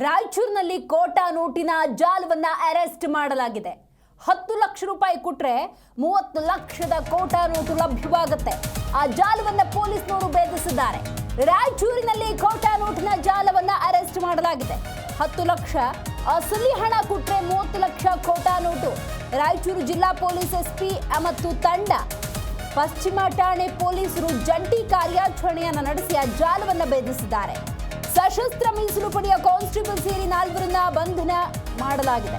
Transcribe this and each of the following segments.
ರಾಯಚೂರಿನಲ್ಲಿ ಕೋಟಾ ನೋಟಿನ ಜಾಲವನ್ನ ಅರೆಸ್ಟ್ ಮಾಡಲಾಗಿದೆ. ಹತ್ತು ಲಕ್ಷ ರೂಪಾಯಿ ಕೊಟ್ರೆ ಮೂವತ್ತು ಲಕ್ಷದ ಕೋಟಾ ನೋಟು ಲಭ್ಯವಾಗುತ್ತೆ. ಆ ಜಾಲವನ್ನ ಪೊಲೀಸ್ನವರು ಭೇದಿಸಿದ್ದಾರೆ. ರಾಯಚೂರಿನಲ್ಲಿ ಕೋಟಾ ನೋಟಿನ ಜಾಲವನ್ನ ಅರೆಸ್ಟ್ ಮಾಡಲಾಗಿದೆ. ಹತ್ತು ಲಕ್ಷ, ಅಸಲಿ ಹಣ ಕೊಟ್ರೆ ಮೂವತ್ತು ಲಕ್ಷ ಕೋಟಾ ನೋಟು. ರಾಯಚೂರು ಜಿಲ್ಲಾ ಪೊಲೀಸ್ ಎಸ್ಪಿ ಮತ್ತು ತಂಡ. ಪಶ್ಚಿಮ ಠಾಣೆ ಪೊಲೀಸರು ಜಂಟಿ ಕಾರ್ಯಾಚರಣೆಯನ್ನು ನಡೆಸಿ ಆ ಜಾಲವನ್ನು ಭೇದಿಸಿದ್ದಾರೆ. ಸಶಸ್ತ್ರ ಮೀಸಲು ಪಡೆಯ ಕಾನ್ಸ್ಟೇಬಲ್ ಸೇರಿ ನಾಲ್ವರನ್ನ ಬಂಧನ ಮಾಡಲಾಗಿದೆ.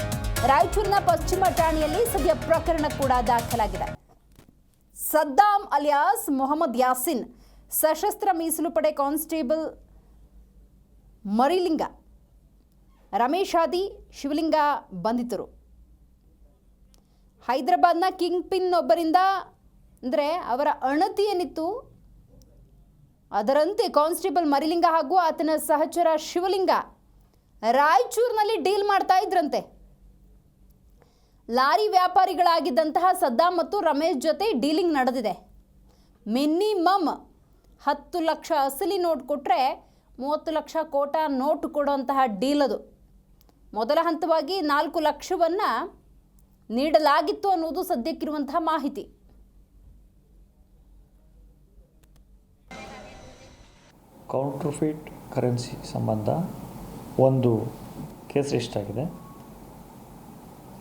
ರಾಯಚೂರಿನ ಪಶ್ಚಿಮ ಠಾಣೆಯಲ್ಲಿ ಸದ್ಯ ಪ್ರಕರಣ ಕೂಡ ದಾಖಲಾಗಿದೆ. ಸದ್ದಾಂ ಅಲಿಯಾಸ್ ಮೊಹಮ್ಮದ್ ಯಾಸಿನ್, ಸಶಸ್ತ್ರ ಮೀಸಲು ಪಡೆ ಕಾನ್ಸ್ಟೇಬಲ್ ಮರಿಲಿಂಗ ರಮೇಶಾದಿ ಶಿವಲಿಂಗ ಬಂಧಿತರು. ಹೈದರಾಬಾದ್ನ ಕಿಂಗ್ ಪಿನ್ ಒಬ್ಬರಿಂದ, ಅಂದರೆ ಅವರ ಅಣತಿ ಏನಿತ್ತು ಅದರಂತೆ ಕಾನ್ಸ್ಟೇಬಲ್ ಮರಿಲಿಂಗ ಹಾಗೂ ಆತನ ಸಹಚರ ಶಿವಲಿಂಗ ರಾಯಚೂರಿನಲ್ಲಿ ಡೀಲ್ ಮಾಡ್ತಾ ಇದ್ರಂತೆ. ಲಾರಿ ವ್ಯಾಪಾರಿಗಳಾಗಿದ್ದಂತಹ ಸದ್ದಾಂ ಮತ್ತು ರಮೇಶ್ ಜೊತೆ ಡೀಲಿಂಗ್ ನಡೆದಿದೆ. ಮಿನಿಮಮ್ ಹತ್ತು ಲಕ್ಷ ಅಸಲಿ ನೋಟ್ ಕೊಟ್ಟರೆ ಮೂವತ್ತು ಲಕ್ಷ ಕೋಟಾ ನೋಟ್ ಕೊಡುವಂತಹ ಡೀಲ್ ಅದು. ಮೊದಲ ಹಂತವಾಗಿ ನಾಲ್ಕು ಲಕ್ಷವನ್ನು ನೀಡಲಾಗಿತ್ತು ಅನ್ನೋದು ಸದ್ಯಕ್ಕಿರುವಂತಹ ಮಾಹಿತಿ. ಕೌಂಟ್ರಫಿಟ್ ಕರೆನ್ಸಿ ಸಂಬಂಧ ಒಂದು ಕೇಸ್ ರಿಜಿಸ್ಟರ್ ಆಗಿದೆ.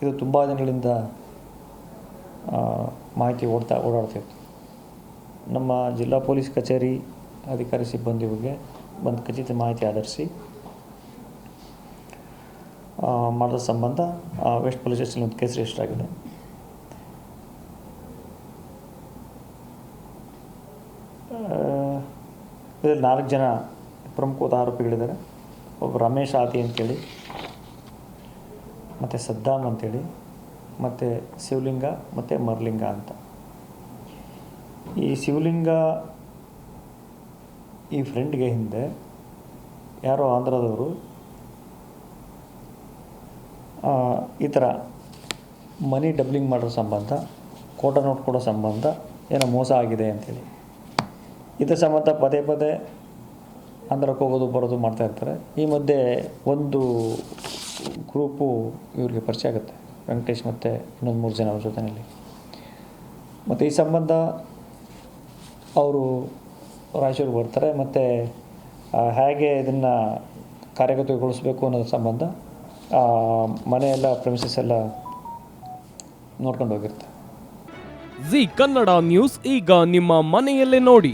ಇದು ತುಂಬ ದಿನಗಳಿಂದ ಮಾಹಿತಿ ಓಡ್ತಾ ಓಡಾಡ್ತಿತ್ತು ನಮ್ಮ ಜಿಲ್ಲಾ ಪೊಲೀಸ್ ಕಚೇರಿ ಅಧಿಕಾರಿ ಸಿಬ್ಬಂದಿಗಳಿಗೆ ಬಂದು ಖಚಿತ ಮಾಹಿತಿ ಆಧರಿಸಿ ಮಾಡಿದ ಸಂಬಂಧ ವೆಸ್ಟ್ ಪೊಲೀಸ್ ಸ್ಟೇಷನ್ ಒಂದು ಕೇಸ್ ರಿಜಿಸ್ಟರ್ ಆಗಿದೆ. ಇದರಲ್ಲಿ ನಾಲ್ಕು ಜನ ಪ್ರಮುಖವಾದ ಆರೋಪಿಗಳಿದ್ದಾರೆ ಒಬ್ಬ ರಮೇಶ್ ಆತಿ ಅಂತೇಳಿ, ಮತ್ತು ಸದ್ದಾಮ್ ಅಂತೇಳಿ, ಮತ್ತು ಶಿವಲಿಂಗ, ಮತ್ತು ಮರ್ಲಿಂಗ ಅಂತ. ಈ ಶಿವಲಿಂಗ ಈ ಫ್ರೆಂಡ್ಗೆ ಹಿಂದೆ ಯಾರೋ ಆಂಧ್ರದವರು ಈ ಥರ ಮನಿ ಡಬ್ಲಿಂಗ್ ಮಾಡೋ ಸಂಬಂಧ, ಕೋಟ ನೋಟ್ ಕೊಡೋ ಸಂಬಂಧ ಏನೋ ಮೋಸ ಆಗಿದೆ ಅಂತೇಳಿ. ಇದ್ರ ಸಂಬಂಧ ಪದೇ ಪದೇ ಆಂಧ್ರಕ್ಕೆ ಹೋಗೋದು, ಬರೋದು ಮಾಡ್ತಾ ಇರ್ತಾರೆ. ಈ ಮಧ್ಯೆ ಒಂದು ಗ್ರೂಪು ಇವರಿಗೆ ಪರಿಚಯ ಆಗುತ್ತೆ. ವೆಂಕಟೇಶ್ ಮತ್ತು ಇನ್ನೊಂದು ಮೂರು ಜನ ಅವ್ರ ಜೊತೆಯಲ್ಲಿ. ಮತ್ತು ಈ ಸಂಬಂಧ ಅವರು ರಾಯಚೂರಿಗೆ ಬರ್ತಾರೆ. ಮತ್ತು ಹೇಗೆ ಇದನ್ನು ಕಾರ್ಯಗತಗೊಳಿಸ್ಬೇಕು ಅನ್ನೋದ್ರ ಸಂಬಂಧ ಮನೆಯೆಲ್ಲ ಪ್ರೆಮಿಸಸ್ ಎಲ್ಲ ನೋಡ್ಕೊಂಡು ಹೋಗಿರ್ತಾರೆ ಜಿ ಕನ್ನಡ ನ್ಯೂಸ್ ಈಗ ನಿಮ್ಮ ಮನೆಯಲ್ಲೇ ನೋಡಿ.